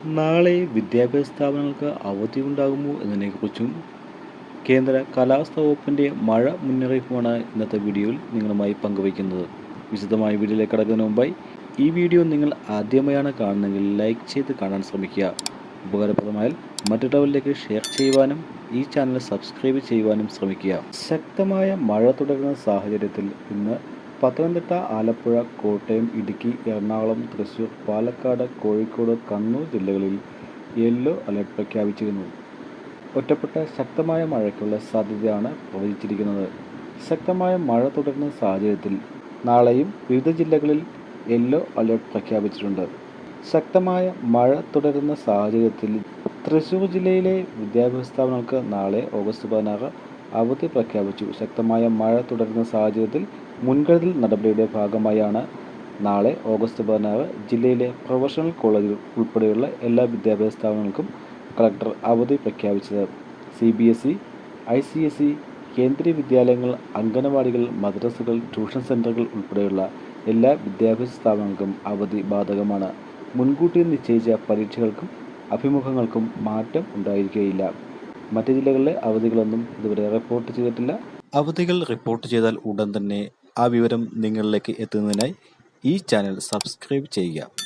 നാളെ വിദ്യാഭ്യാസ സ്ഥാപനങ്ങൾക്ക് അവധി ഉണ്ടാകുമോ എന്നതിനെക്കുറിച്ചും കേന്ദ്ര കാലാവസ്ഥാ വകുപ്പിന്റെ മഴ മുന്നറിയിപ്പുമാണ് ഇന്നത്തെ വീഡിയോയിൽ നിങ്ങളുമായി പങ്കുവയ്ക്കുന്നത്. വിശദമായ വീഡിയോയിലേക്ക് കടക്കുന്നതിന് മുമ്പായി ഈ വീഡിയോ നിങ്ങൾ ആദ്യമായാണ് കാണുന്നതെങ്കിൽ ലൈക്ക് ചെയ്ത് കാണാൻ ശ്രമിക്കുക. ഉപകാരപ്രദമായാൽ മറ്റുള്ളവരിലേക്ക് ഷെയർ ചെയ്യുവാനും ഈ ചാനൽ സബ്സ്ക്രൈബ് ചെയ്യുവാനും ശ്രമിക്കുക. ശക്തമായ മഴ തുടരുന്ന സാഹചര്യത്തിൽ ഇന്ന് പത്തനംതിട്ട ആലപ്പുഴ കോട്ടയം ഇടുക്കി എറണാകുളം തൃശൂർ പാലക്കാട് കോഴിക്കോട് കണ്ണൂർ ജില്ലകളിൽ യെല്ലോ അലർട്ട് പ്രഖ്യാപിച്ചിരുന്നു. ഒറ്റപ്പെട്ട ശക്തമായ മഴയ്ക്കുള്ള സാധ്യതയാണ് പ്രവചിച്ചിരിക്കുന്നത്. ശക്തമായ മഴ തുടരുന്ന സാഹചര്യത്തിൽ നാളെയും വിവിധ ജില്ലകളിൽ യെല്ലോ അലർട്ട് പ്രഖ്യാപിച്ചിട്ടുണ്ട്. ശക്തമായ മഴ തുടരുന്ന സാഹചര്യത്തിൽ തൃശൂർ ജില്ലയിലെ വിദ്യാഭ്യാസ സ്ഥാപനങ്ങൾക്ക് നാളെ ഓഗസ്റ്റ് പതിനാറ് അവധി പ്രഖ്യാപിച്ചു. ശക്തമായ മഴ തുടരുന്ന സാഹചര്യത്തിൽ മുൻകരുതൽ നടപടിയുടെ ഭാഗമായാണ് നാളെ ഓഗസ്റ്റ് പതിനാറ് ജില്ലയിലെ പ്രൊഫഷണൽ കോളേജുകൾ ഉൾപ്പെടെയുള്ള എല്ലാ വിദ്യാഭ്യാസ സ്ഥാപനങ്ങൾക്കും കളക്ടർ അവധി പ്രഖ്യാപിച്ചത്. C B S E I C S E കേന്ദ്രീയ വിദ്യാലയങ്ങൾ അംഗനവാടികൾ മദ്രസകൾ ട്യൂഷൻ സെന്ററുകൾ ഉൾപ്പെടെയുള്ള എല്ലാ വിദ്യാഭ്യാസ സ്ഥാപനങ്ങൾക്കും അവധി ബാധകമാണ്. മുൻകൂട്ടി നിശ്ചയിച്ച പരീക്ഷകൾക്കും അഭിമുഖങ്ങൾക്കും മാറ്റം ഉണ്ടായിരിക്കുകയില്ല മറ്റ് ജില്ലകളിലെ അവധികളൊന്നും ഇതുവരെ റിപ്പോർട്ട് ചെയ്തിട്ടില്ല. അവധികൾ റിപ്പോർട്ട് ചെയ്താൽ ഉടൻ തന്നെ ആ വിവരം നിങ്ങളിലേക്ക് എത്തുന്നതിനായി ഈ ചാനൽ സബ്സ്ക്രൈബ് ചെയ്യുക.